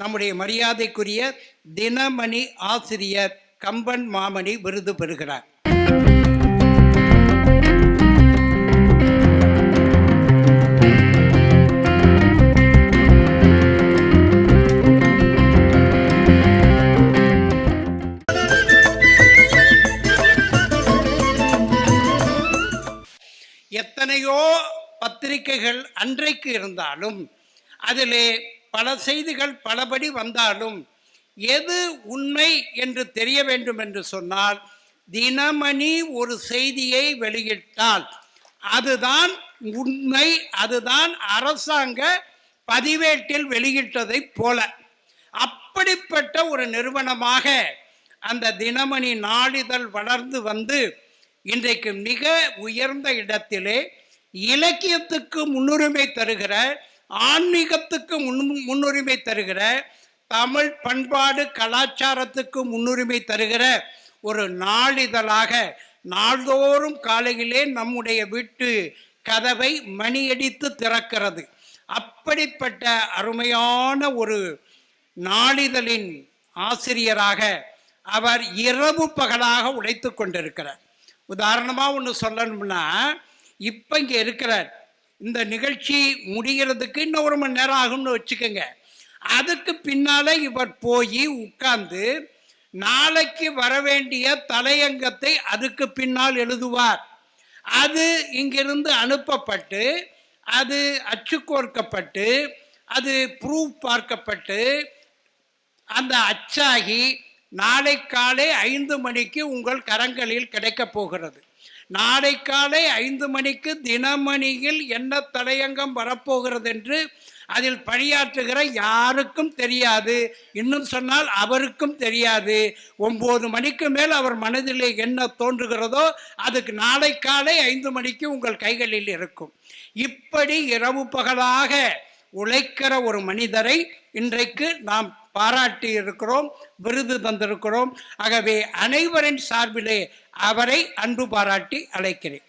நம்முடைய மரியாதைக்குரிய தினமணி ஆசிரியர் கம்பன் மாமணி விருது பெறுகிறார். எத்தனையோ பத்திரிகைகள் அன்றைக்கு இருந்தாலும் அதிலே பல செய்திகள் பலபடி வந்தாலும் எது உண்மை என்று தெரிய வேண்டும் என்று சொன்னால் தினமணி ஒரு செய்தியை வெளியிட்டால் அதுதான் உண்மை அதுதான் அரசாங்க பதிவேட்டில் வெளியிட்டதைப் போல. அப்படிப்பட்ட ஒரு நிறுவனமாக அந்த தினமணி நாளிதழ் வளர்ந்து வந்து இன்றைக்கு மிக உயர்ந்த இடத்திலே இலக்கியத்துக்கு முன்னுரிமை தருகிற ஆன்மீகத்துக்கு முன் முன்னுரிமை தருகிற தமிழ் பண்பாடு கலாச்சாரத்துக்கு முன்னுரிமை தருகிற ஒரு நாளிதழாக நாள்தோறும் காலையிலே நம்முடைய வீட்டு கதவை மணியடித்து திறக்கிறது. அப்படிப்பட்ட அருமையான ஒரு நாளிதழின் ஆசிரியராக அவர் இரவு பகலாக உழைத்து கொண்டிருக்கிறார். உதாரணமாக ஒன்று சொல்லணும்னா இப்போ இங்கே இருக்கிறார். இந்த நிகழ்ச்சி முடிகிறதுக்கு இன்னும் ஒரு மணி நேரம் ஆகும்னு வச்சுக்கோங்க. அதுக்கு பின்னால் இவர் போய் உட்கார்ந்து நாளைக்கு வர வேண்டிய தலையங்கத்தை அதுக்கு பின்னால் எழுதுவார். அது இங்கிருந்து அனுப்பப்பட்டு அது அச்சுக்கோர்க்கப்பட்டு அது ப்ரூஃப் பார்க்கப்பட்டு அந்த அச்சாகி நாளை காலை ஐந்து மணிக்கு உங்கள் கரங்களில் கிடைக்கப் போகிறது. நாளை காலை ஐந்து மணிக்கு தினமணியில் என்ன தலையங்கம் வரப்போகிறது என்று அதில் பணியாற்றுகிற யாருக்கும் தெரியாது. இன்னும் சொன்னால் அவருக்கும் தெரியாது. ஒம்பது மணிக்கு மேல் அவர் மனதிலே என்ன தோன்றுகிறதோ அதுக்கு நாளை காலை ஐந்து மணிக்கு உங்கள் கைகளில் இருக்கும். இப்படி இரவு பகலாக உழைக்கிற ஒரு மனிதரை இன்றைக்கு நாம் பாராட்டி இருக்கிறோம் விருது தந்திருக்கிறோம். ஆகவே அனைவரின் சார்பிலே அவரை அன்பு பாராட்டி அழைக்கிறேன்.